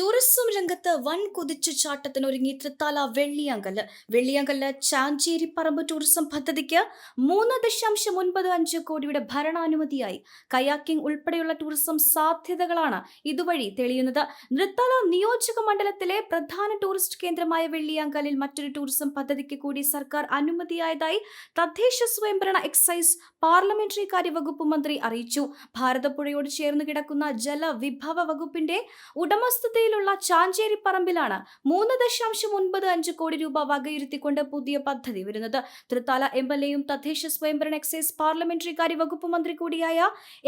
Tourism രംഗത്ത് വൻ കുതിച്ചു ചാട്ടത്തിനൊരുങ്ങി തൃത്താല വെള്ളിയാങ്കല്ല്. വെള്ളിയാങ്കല്ല് ചാഞ്ചേരി പറമ്പ് ടൂറിസം പദ്ധതിക്ക് മൂന്ന് ദശാംശം ഒൻപത് അഞ്ച് കോടിയുടെ ഭരണാനുമതിയായി. കയാക്കിംഗ് ഉൾപ്പെടെയുള്ള ടൂറിസം സാധ്യതകളാണ് ഇതുവഴി തെളിയുന്നത്. നൃത്താല നിയോജക മണ്ഡലത്തിലെ പ്രധാന ടൂറിസ്റ്റ് കേന്ദ്രമായ വെള്ളിയാങ്കലിൽ മറ്റൊരു ടൂറിസം പദ്ധതിക്ക് കൂടി സർക്കാർ അനുമതിയായതായി തദ്ദേശ സ്വയംഭരണ എക്സൈസ് പാർലമെന്ററി കാര്യ വകുപ്പ് മന്ത്രി അറിയിച്ചു. ഭാരതപ്പുഴയോട് ചേർന്ന് കിടക്കുന്ന ജലവിഭവ വകുപ്പിന്റെ ഉടമസ്ഥതയിലുള്ള ചാഞ്ചേരി പറമ്പിലാണ് മൂന്ന് ദശാംശം ഒൻപത് അഞ്ച് കോടി രൂപ വകയിരുത്തിക്കൊണ്ട് പുതിയ പദ്ധതി വരുന്നത്. തൃത്താല എം എൽ എയും തദ്ദേശ സ്വയംഭരണ എക്സൈസ് പാർലമെന്ററി കാര്യ വകുപ്പ് മന്ത്രി കൂടിയായ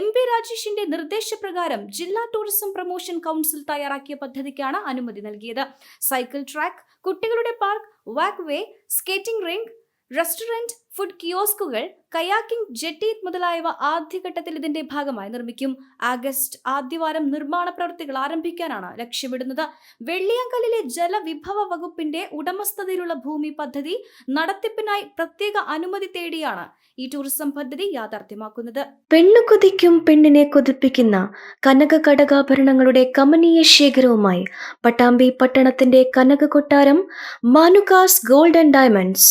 എം പി രാജേഷിന്റെ നിർദ്ദേശപ്രകാരം ജില്ലാ ടൂറിസം പ്രൊമോഷൻ കൗൺസിൽ തയ്യാറാക്കിയ പദ്ധതിക്കാണ് അനുമതി നൽകിയത്. സൈക്കിൾ ട്രാക്ക് കുട്ടികളുടെ park walkway skating ring restaurant food കിയോസ്കുകൾ kayaking jetty മുതലായവ ആദ്യഘട്ടത്തിൽ ഇതിന്റെ ഭാഗമായി നിർമ്മിക്കും. ആഗസ്റ്റ് ആദ്യവാരം നിർമ്മാണ പ്രവൃത്തികൾ ആരംഭിക്കാനാണ് ലക്ഷ്യമിടുന്നത്. വെള്ളിയാങ്കലിലെ ജലവിഭവ വകുപ്പിന്റെ ഉടമസ്ഥതയിലുള്ള ഭൂമി പദ്ധതി നടത്തിപ്പിനായി പ്രത്യേക അനുമതി തേടിയാണ് ഈ ടൂറിസം പദ്ധതി യാഥാർത്ഥ്യമാക്കുന്നത്. പെണ്ണു കൊതിക്കും പെണ്ണിനെ കൊതിപ്പിക്കുന്ന കനക കടകാഭരണങ്ങളുടെ കമനീയ ശേഖരവുമായി പട്ടാമ്പി പട്ടണത്തിന്റെ കനക കൊട്ടാരം Manukas gold and diamonds